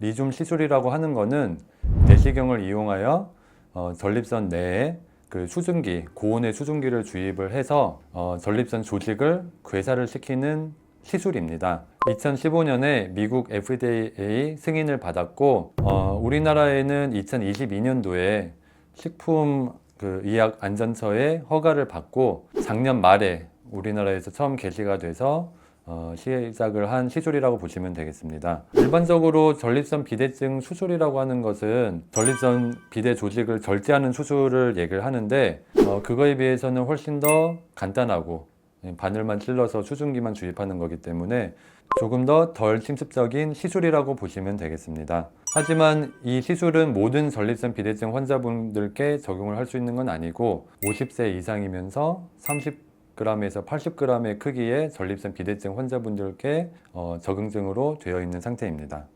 리줌 시술이라고 하는 것은 내시경을 이용하여 어, 전립선 내에 그 수증기, 고온의 수증기를 주입을 해서 어, 전립선 조직을 괴사를 시키는 시술입니다. 2015년에 미국 FDA 승인을 받았고 어, 우리나라에는 2022년도에 식품 그 의약 안전처의 허가를 받고 작년 말에 우리나라에서 처음 개시가 돼서 어, 시작을 한 시술이라고 보시면 되겠습니다. 일반적으로 전립선 비대증 수술이라고 하는 것은 전립선 비대 조직을 절제하는 수술을 얘기를 하는데 어, 그거에 비해서는 훨씬 더 간단하고 예, 바늘만 찔러서 수증기만 주입하는 거기 때문에 조금 더 덜 침습적인 시술이라고 보시면 되겠습니다. 하지만 이 시술은 모든 전립선 비대증 환자분들께 적용을 할 수 있는 건 아니고 50세 이상이면서 30g에서 80g의 크기의 전립선 비대증 환자분들께 어, 적응증으로 되어 있는 상태입니다.